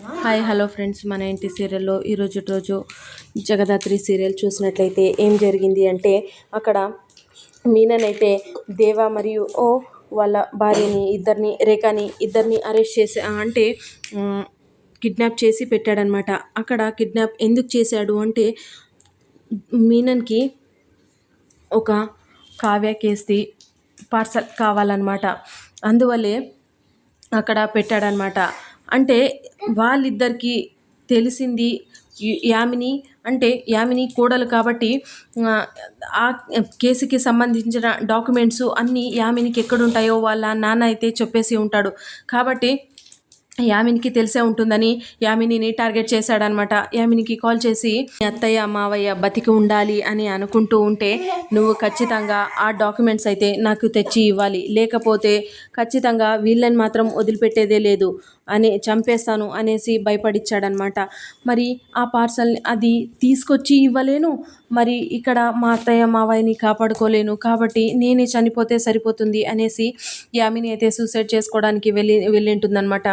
Hi hello friends. మన ఇంటి సీరియల్లో ఈరోజు రోజు జగదాత్రి సీరియల్ చూసినట్లయితే ఏం జరిగింది అంటే అక్కడ మీననైతే దేవ మరియు ఓ వాళ్ళ భార్యని ఇద్దరిని రేఖని ఇద్దరిని అరెస్ట్ చేసి అంటే కిడ్నాప్ చేసి పెట్టాడనమాట. అక్కడ కిడ్నాప్ ఎందుకు చేశాడు అంటే మీనన్కి ఒక కావ్య కేసి పార్సల్ కావాలన్నమాట అందువల్లే అక్కడ పెట్టాడనమాట. అంటే వాళ్ళిద్దరికి తెలిసింది యామిని. అంటే యామిని కోడలు కాబట్టి ఆ, కేసుకి సంబంధించిన డాక్యుమెంట్స్ అన్నీ యామినికి ఎక్కడుంటాయో వాళ్ళ నాన్న అయితే చెప్పేసి ఉంటాడు. కాబట్టి యామినికి తెలిసే ఉంటుందని యామినిని టార్గెట్ చేశాడనమాట యామినికి కాల్ చేసి అత్తయ్య మావయ్య బతికి ఉండాలి అని అనుకుంటూ ఉంటే నువ్వు ఖచ్చితంగా ఆ డాక్యుమెంట్స్ అయితే నాకు తెచ్చి ఇవ్వాలి. లేకపోతే ఖచ్చితంగా వీళ్ళని మాత్రం వదిలిపెట్టేదే లేదు. అనే చంపేస్తాను అనేసి భయపడిచ్చాడనమాట మరి ఆ పార్సల్ని అది తీసుకొచ్చి ఇవ్వలేను. మరి ఇక్కడ మా అత్తయ్య మావయ్యని కాపాడుకోలేను. కాబట్టి నేనే చనిపోతే సరిపోతుంది అనేసి యామిని అయితే సూసైడ్ చేసుకోవడానికి వెళ్ళి వెళ్ళింటుందనమాట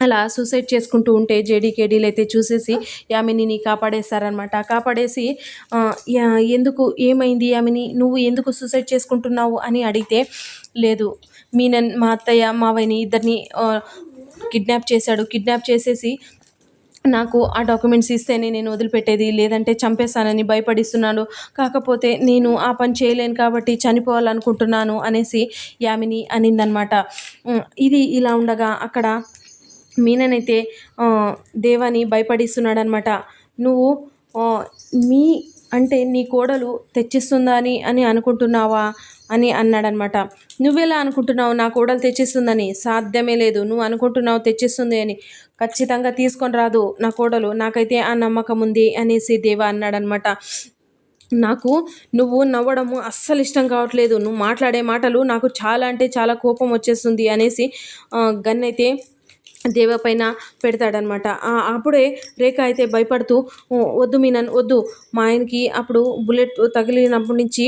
అలా సూసైడ్ చేసుకుంటూ ఉంటే జేడీకేడీలు అయితే చూసేసి యామినిని కాపాడేశారనమాట కాపాడేసి ఎందుకు ఏమైంది యామిని? నువ్వు ఎందుకు సూసైడ్ చేసుకుంటున్నావు? అని అడిగితే లేదు మీనన్ మా అత్తయ్య మావయ్యని ఇద్దరిని కిడ్నాప్ చేశాడు. కిడ్నాప్ చేసేసి నాకు ఆ డాక్యుమెంట్స్ ఇస్తేనే నేను వదిలిపెట్టేది లేదంటే చంపేస్తానని భయపడిస్తున్నాడు. కాకపోతే నేను ఆ పని చేయలేను కాబట్టి చనిపోవాలనుకుంటున్నాను అనేసి యామిని అనిందనమాట. ఇది ఇలా ఉండగా అక్కడ మీననైతే దేవాని భయపడిస్తున్నాడనమాట. నువ్వు మీ అంటే నీ కోడలు తెచ్చిస్తుందా అని అని అనుకుంటున్నావా అని అన్నాడనమాట. నువ్వెలా అనుకుంటున్నావు నా కోడలు తెచ్చిస్తుందని? సాధ్యమే లేదు. నువ్వు అనుకుంటున్నావు తెచ్చిస్తుంది అని. ఖచ్చితంగా తీసుకొని రాదు నా కోడలు. నాకైతే ఆ నమ్మకం ఉంది అనేసి దేవ అన్నాడనమాట. నాకు నువ్వు నవ్వడము అస్సలు ఇష్టం కావట్లేదు. నువ్వు మాట్లాడే మాటలు నాకు చాలా అంటే చాలా కోపం వచ్చేస్తుంది అనేసి గన్నైతే గన్ అయితే దేవ పైన పెడతాడనమాట. అప్పుడే రేఖ అయితే భయపడుతూ వద్దు మీనన్ వద్దు. మా ఆయనకి అప్పుడు బుల్లెట్ తగిలినప్పటి నుంచి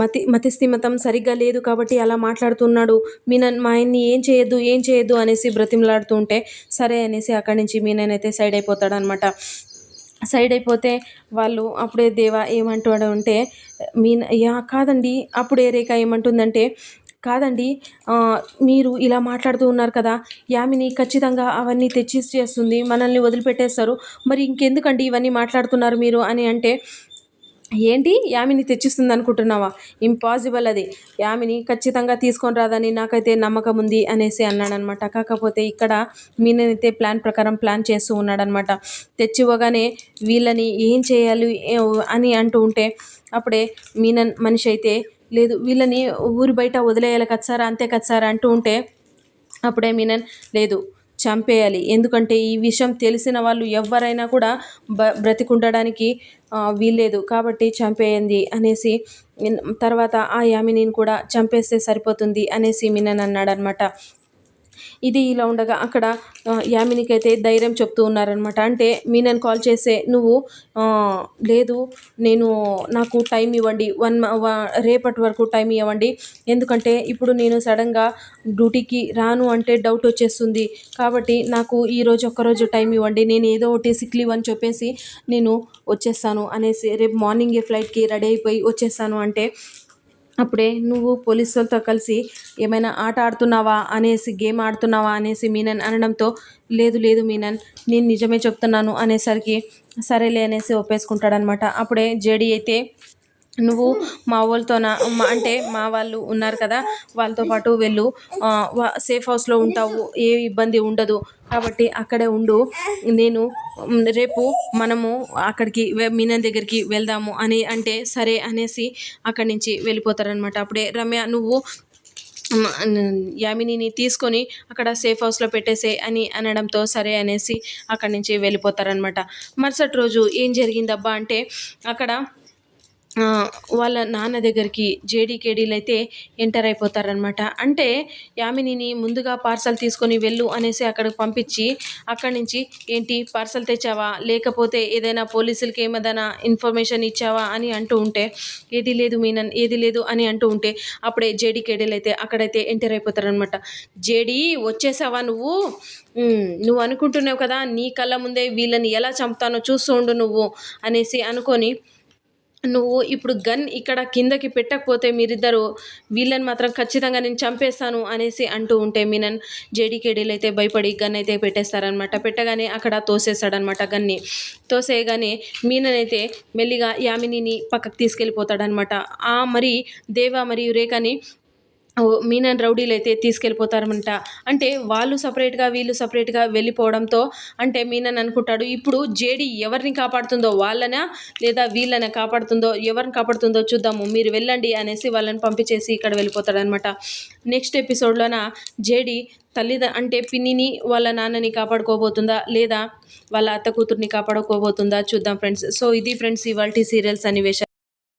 మతి మతిస్థిమతం సరిగ్గా లేదు కాబట్టి అలా మాట్లాడుతున్నాడు. మీనన్ మా ఆయన్ని ఏం చేయొద్దు ఏం చేయొద్దు అనేసి బ్రతిమలాడుతూ ఉంటే సరే అనేసి అక్కడి నుంచి మీనన్ అయితే సైడ్ అయిపోతాడనమాట. సైడ్ అయిపోతే వాళ్ళు అప్పుడే దేవ ఏమంటాడు అంటే మీన యా కాదండి. అప్పుడే రేఖ ఏమంటుందంటే కాదండి మీరు ఇలా మాట్లాడుతూ ఉన్నారు కదా యామిని ఖచ్చితంగా అవన్నీ తెచ్చి చేస్తుంది మనల్ని వదిలిపెట్టేస్తారు. మరి ఇంకెందుకండి ఇవన్నీ మాట్లాడుతున్నారు మీరు అని అంటే ఏంటి? యామిని తెచ్చిస్తుంది అనుకుంటున్నావా? ఇంపాసిబుల్ అది. యామిని ఖచ్చితంగా తీసుకొని రాదని నాకైతే నమ్మకం ఉంది అనేసి అన్నాడనమాట. కాకపోతే ఇక్కడ మీనైతే ప్లాన్ ప్రకారం ప్లాన్ చేస్తూ ఉన్నాడనమాట. తెచ్చివ్వగానే వీళ్ళని ఏం చేయాలి అని అంటూ ఉంటే అప్పుడే మీనన్ మనిషి అయితే లేదు వీళ్ళని ఊరి బయట వదిలేయాలి కదా సార్ అంతే కదా సార్ అంటూ ఉంటే అప్పుడే మీనన్ లేదు చంపేయాలి. ఎందుకంటే ఈ విషయం తెలిసిన వాళ్ళు ఎవరైనా కూడా బ బ్రతికుండడానికి వీల్లేదు. కాబట్టి చంపేయండి అనేసి తర్వాత ఆ యామినిని కూడా చంపేస్తే సరిపోతుంది అనేసి మినన్ అన్నాడనమాట ఇది ఇలా ఉండగా అక్కడ యామినికైతే ధైర్యం చెప్తూ ఉన్నారనమాట అంటే మీనన్ కాల్ చేసే నువ్వు లేదు నేను నాకు టైం ఇవ్వండి వన్ రేపటి వరకు టైం ఇవ్వండి. ఎందుకంటే ఇప్పుడు నేను సడన్గా డ్యూటీకి రాను అంటే డౌట్ వచ్చేస్తుంది. కాబట్టి నాకు ఈరోజు ఒక్కరోజు టైం ఇవ్వండి. నేను ఏదో ఒకటి సిక్ లీవ్ అని చెప్పేసి నేను వచ్చేస్తాను. అనేసి రేపు మార్నింగే ఫ్లైట్కి రెడీ అయిపోయి వచ్చేస్తాను అంటే అప్పుడే నువ్వు పోలీసులతో కలిసి ఏమైనా ఆట ఆడుతున్నావా అనేసి గేమ్ ఆడుతున్నావా అనేసి మీనన్ అనడంతో లేదు లేదు మీనన్ నేను నిజమే చెప్తున్నాను అనేసరికి సరేలే అనేసి ఒప్పేసుకుంటాడనమాట అప్పుడే జేడీ అయితే నువ్వు మా వాళ్ళతోన మా- అంటే మా వాళ్ళు ఉన్నారు కదా వాళ్ళతో పాటు వెళ్ళు. వా- సేఫ్ హౌస్లో ఉంటావు ఏ ఇబ్బంది ఉండదు. కాబట్టి అక్కడే ఉండు. నేను రేపు మనము అక్కడికి వె- మీనన్ దగ్గరికి వెళ్దాము అని అంటే సరే అనేసి అక్కడి నుంచి వెళ్ళిపోతారనమాట అప్పుడే రమ్య నువ్వు యామినిని తీసుకొని అక్కడ సేఫ్ హౌస్లో పెట్టేసే అని అనడంతో సరే అనేసి అక్కడి నుంచి వెళ్ళిపోతారనమాట మరుసటి రోజు ఏం జరిగిందబ్బా అంటే అక్కడ వాళ్ళ నాన్న దగ్గరికి జేడీకేడీలు అయితే ఎంటర్ అయిపోతారనమాట అంటే యామినిని ముందుగా పార్సల్ తీసుకొని వెళ్ళు అనేసి అక్కడికి పంపించి అక్కడి నుంచి ఏంటి పార్సల్ తెచ్చావా? లేకపోతే ఏదైనా పోలీసులకి ఏమైనా ఇన్ఫర్మేషన్ ఇచ్చావా అని అంటూ ఉంటే ఏది లేదు మీనన్ ఏది లేదు అని అంటూ ఉంటే అప్పుడే జేడీకేడీలు అయితే అక్కడైతే ఎంటర్ అయిపోతారనమాట జేడీ వచ్చేసావా నువ్వు? నువ్వు అనుకుంటున్నావు కదా నీ కళ్ళ ముందే వీళ్ళని ఎలా చంపుతానో చూస్తూ ఉండు నువ్వు అనేసి అనుకొని నువ్వు ఇప్పుడు గన్ ఇక్కడ కిందకి పెట్టకపోతే మీరిద్దరు వీళ్ళని మాత్రం ఖచ్చితంగా నేను చంపేస్తాను అనేసి అంటూ ఉంటే మీనన్ జేడీకేడీలు అయితే భయపడి గన్ అయితే పెట్టేస్తారనమాట పెట్టగానే అక్కడ తోసేస్తాడనమాట గన్ని. తోసేయగానే మీనన్ అయితే మెల్లిగా యామినిని పక్కకు తీసుకెళ్ళిపోతాడనమాట ఆ మరి దేవ మరియు రేఖని మీనన్ రౌడీలు అయితే తీసుకెళ్ళిపోతారమంట. అంటే వాళ్ళు సపరేట్గా వీళ్ళు సపరేట్గా వెళ్ళిపోవడంతో అంటే మీనన్ అనుకుంటాడు ఇప్పుడు జేడి ఎవరిని కాపాడుతుందో వాళ్ళనా? లేదా వీళ్ళని కాపాడుతుందో ఎవరిని కాపాడుతుందో చూద్దాము మీరు వెళ్ళండి అనేసి వాళ్ళని పంపించేసి ఇక్కడ వెళ్ళిపోతాడనమాట. నెక్స్ట్ ఎపిసోడ్లోన జేడి తల్లిద అంటే పిన్నిని వాళ్ళ నాన్నని కాపాడుకోబోతుందా? లేదా వాళ్ళ అత్త కూతుర్ని కాపాడుకోబోతుందా? చూద్దాం ఫ్రెండ్స్. సో ఇది ఫ్రెండ్స్ ఇవాళ సీరియల్స్ అనివేశాలు